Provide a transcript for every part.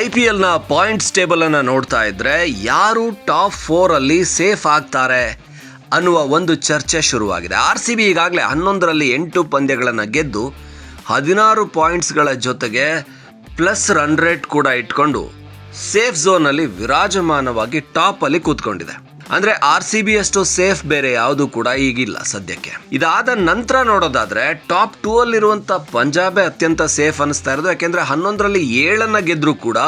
I P ಎಲ್ನ points ಟೇಬಲನ್ನು ನೋಡ್ತಾ ಇದ್ರೆ ಯಾರು ಟಾಪ್ ಫೋರಲ್ಲಿ ಸೇಫ್ ಆಗ್ತಾರೆ ಅನ್ನುವ ಒಂದು ಚರ್ಚೆ ಶುರುವಾಗಿದೆ. ಆರ್ ಸಿ ಬಿ ಈಗಾಗಲೇ ಹನ್ನೊಂದರಲ್ಲಿ ಎಂಟು ಪಂದ್ಯಗಳನ್ನು ಗೆದ್ದು ಹದಿನಾರು ಪಾಯಿಂಟ್ಸ್ಗಳ ಜೊತೆಗೆ ಪ್ಲಸ್ ರನ್ ರೇಟ್ ಕೂಡ ಇಟ್ಕೊಂಡು ಸೇಫ್ ಝೋನಲ್ಲಿ ವಿರಾಜಮಾನವಾಗಿ ಟಾಪಲ್ಲಿ ಕೂತ್ಕೊಂಡಿದೆ. ಅಂದ್ರೆ ಆರ್ ಸಿ ಬಿ ಅಷ್ಟು ಸೇಫ್ ಬೇರೆ ಯಾವುದು ಕೂಡ ಈಗಿಲ್ಲ ಸದ್ಯಕ್ಕೆ. ಇದಾದ ನಂತರ ನೋಡೋದಾದ್ರೆ ಟಾಪ್ ಟೂ ಅಲ್ಲಿರುವಂತ ಪಂಜಾಬೇ ಅತ್ಯಂತ ಸೇಫ್ ಅನಿಸ್ತಾ ಇರೋದು. ಯಾಕೆಂದ್ರೆ ಹನ್ನೊಂದರಲ್ಲಿ ಏಳನ್ನ ಗೆದ್ರೂ ಕೂಡ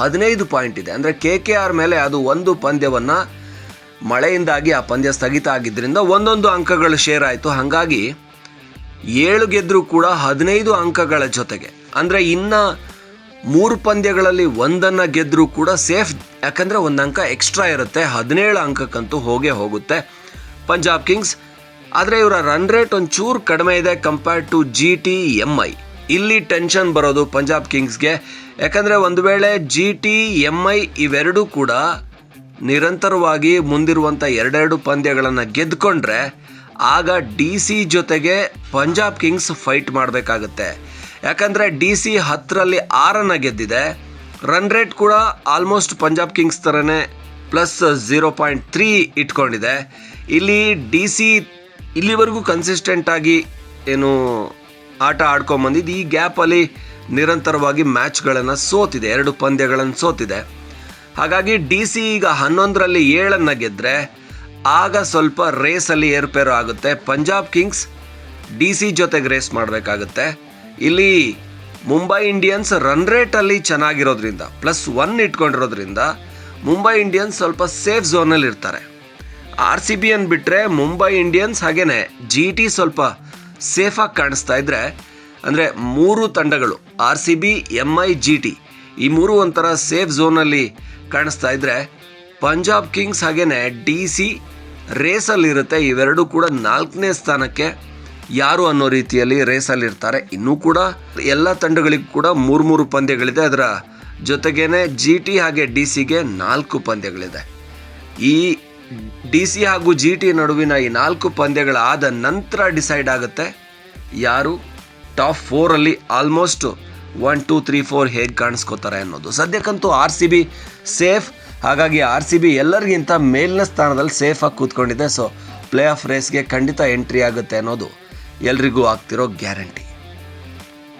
ಹದಿನೈದು ಪಾಯಿಂಟ್ ಇದೆ. ಅಂದ್ರೆ ಕೆ ಕೆ ಆರ್ ಮೇಲೆ ಅದು ಒಂದು ಪಂದ್ಯವನ್ನ ಮಳೆಯಿಂದಾಗಿ ಆ ಪಂದ್ಯ ಸ್ಥಗಿತ ಆಗಿದ್ದರಿಂದ ಒಂದೊಂದು ಅಂಕಗಳು ಶೇರ್ ಆಯಿತು. ಹಾಗಾಗಿ ಏಳು ಗೆದ್ರೂ ಕೂಡ ಹದಿನೈದು ಅಂಕಗಳ ಜೊತೆಗೆ. ಅಂದರೆ ಇನ್ನ ಮೂರು ಪಂದ್ಯಗಳಲ್ಲಿ ಒಂದನ್ನ ಗೆದ್ದರೂ ಕೂಡ ಸೇಫ್. ಯಾಕಂದ್ರೆ ಒಂದು ಅಂಕ ಎಕ್ಸ್ಟ್ರಾ ಇರುತ್ತೆ. ಹದಿನೇಳು ಅಂಕಕ್ಕಂತೂ ಹೋಗೇ ಹೋಗುತ್ತೆ. ಪಂಜಾಬ್ ಕಿಂಗ್ಸ್, ಆದರೆ ಇವರ ರನ್ ರೇಟ್ ಒಂಚೂರು ಕಡಿಮೆ ಇದೆ compared to G T M I ಇಲ್ಲಿ ಟೆನ್ಷನ್ ಬರೋದು ಪಂಜಾಬ್ ಕಿಂಗ್ಸ್ಗೆ. ಯಾಕಂದರೆ ಒಂದು ವೇಳೆ ಜಿ ಟಿ ಎಂ ಐ ಇವೆರಡೂ ಕೂಡ ನಿರಂತರವಾಗಿ ಮುಂದಿರುವಂಥ ಎರಡೆರಡು ಪಂದ್ಯಗಳನ್ನು ಗೆದ್ಕೊಂಡ್ರೆ, ಆಗ ಡಿ ಸಿ ಜೊತೆಗೆ ಪಂಜಾಬ್ ಕಿಂಗ್ಸ್ ಫೈಟ್ ಮಾಡಬೇಕಾಗುತ್ತೆ. ಯಾಕಂದರೆ ಡಿ ಸಿ ಹತ್ತರಲ್ಲಿ ಆರನ್ನು ಗೆದ್ದಿದೆ. ರನ್ ರೇಟ್ ಕೂಡ ಆಲ್ಮೋಸ್ಟ್ ಪಂಜಾಬ್ ಕಿಂಗ್ಸ್ ಥರನೇ ಪ್ಲಸ್ ಝೀರೋ ಪಾಯಿಂಟ್ ತ್ರೀ ಇಟ್ಕೊಂಡಿದೆ. ಇಲ್ಲಿ ಡಿ ಸಿ ಇಲ್ಲಿವರೆಗೂ ಕನ್ಸಿಸ್ಟೆಂಟ್ ಆಗಿ ಏನು ಆಟ ಆಡ್ಕೊಂಬಂದಿದ್ದು ಈ ಗ್ಯಾಪಲ್ಲಿ ನಿರಂತರವಾಗಿ ಮ್ಯಾಚ್ಗಳನ್ನು ಸೋತಿದೆ. ಎರಡು ಪಂದ್ಯಗಳನ್ನು ಸೋತಿದೆ. ಹಾಗಾಗಿ ಡಿ ಸಿ ಈಗ ಹನ್ನೊಂದರಲ್ಲಿ ಏಳನ್ನು ಗೆದ್ದರೆ ಆಗ ಸ್ವಲ್ಪ ರೇಸಲ್ಲಿ ಏರ್ಪೇರು ಆಗುತ್ತೆ. ಪಂಜಾಬ್ ಕಿಂಗ್ಸ್ ಡಿ ಸಿ ಜೊತೆಗೆ ರೇಸ್ ಮಾಡಬೇಕಾಗುತ್ತೆ. ಇಲ್ಲಿ ಮುಂಬೈ ಇಂಡಿಯನ್ಸ್ ರನ್ ರೇಟಲ್ಲಿ ಚೆನ್ನಾಗಿರೋದ್ರಿಂದ ಪ್ಲಸ್ ಒನ್ ಇಟ್ಕೊಂಡಿರೋದ್ರಿಂದ, ಮುಂಬೈ ಇಂಡಿಯನ್ಸ್ ಸ್ವಲ್ಪ ಸೇಫ್ ಝೋನಲ್ಲಿ ಇರ್ತಾರೆ. ಆರ್ ಸಿ ಬಿ ಅನ್ನು ಬಿಟ್ಟರೆ ಮುಂಬೈ ಇಂಡಿಯನ್ಸ್ ಹಾಗೆಯೇ ಜಿ ಟಿ ಸ್ವಲ್ಪ ಸೇಫಾಗಿ ಕಾಣಿಸ್ತಾ ಇದ್ದರೆ ಅಂದರೆ ಮೂರು ತಂಡಗಳು R C B M I G T ಈ ಮೂರು ಒಂಥರ ಸೇಫ್ ಝೋನಲ್ಲಿ ಕಾಣಿಸ್ತಾ ಇದ್ದರೆ ಪಂಜಾಬ್ ಕಿಂಗ್ಸ್ ಹಾಗೆಯೇ ಡಿ ಸಿ ರೇಸಲ್ಲಿರುತ್ತೆ ಇವೆರಡೂ ಕೂಡ ನಾಲ್ಕನೇ ಸ್ಥಾನಕ್ಕೆ ಯಾರು ಅನ್ನೋ ರೀತಿಯಲ್ಲಿ ರೇಸಲ್ಲಿ ಇರ್ತಾರೆ. ಇನ್ನೂ ಕೂಡ ಎಲ್ಲ ತಂಡಗಳಿಗೂ ಕೂಡ ಮೂರು ಮೂರು ಪಂದ್ಯಗಳಿದೆ. ಅದರ ಜೊತೆಗೇನೆ ಜಿ ಟಿ ಹಾಗೆ ಡಿ ಸಿಗೆ ನಾಲ್ಕು ಪಂದ್ಯಗಳಿದೆ. ಈ ಡಿ ಸಿ ಹಾಗೂ ಜಿ ಟಿ ನಡುವಿನ ಈ ನಾಲ್ಕು ಪಂದ್ಯಗಳಾದ ನಂತರ ಡಿಸೈಡ್ ಆಗುತ್ತೆ ಯಾರು top ಫೋರಲ್ಲಿ almost one two three four ಹೇಗೆ ಕಾಣಿಸ್ಕೋತಾರೆ ಅನ್ನೋದು. ಸದ್ಯಕ್ಕಂತೂ ಆರ್ ಸಿ ಬಿ ಸೇಫ್ ಹಾಗಾಗಿ ಆರ್ ಸಿ ಬಿ ಎಲ್ಲರಿಗಿಂತ ಮೇಲಿನ ಸ್ಥಾನದಲ್ಲಿ ಸೇಫಾಗಿ ಕೂತ್ಕೊಂಡಿದೆ. ಸೊ ಪ್ಲೇ ಆಫ್ ರೇಸ್ಗೆ ಖಂಡಿತ ಎಂಟ್ರಿ ಆಗುತ್ತೆ ಅನ್ನೋದು ಎಲ್ರಿಗೂ ಆಗ್ತಿರೋ ಗ್ಯಾರಂಟಿ.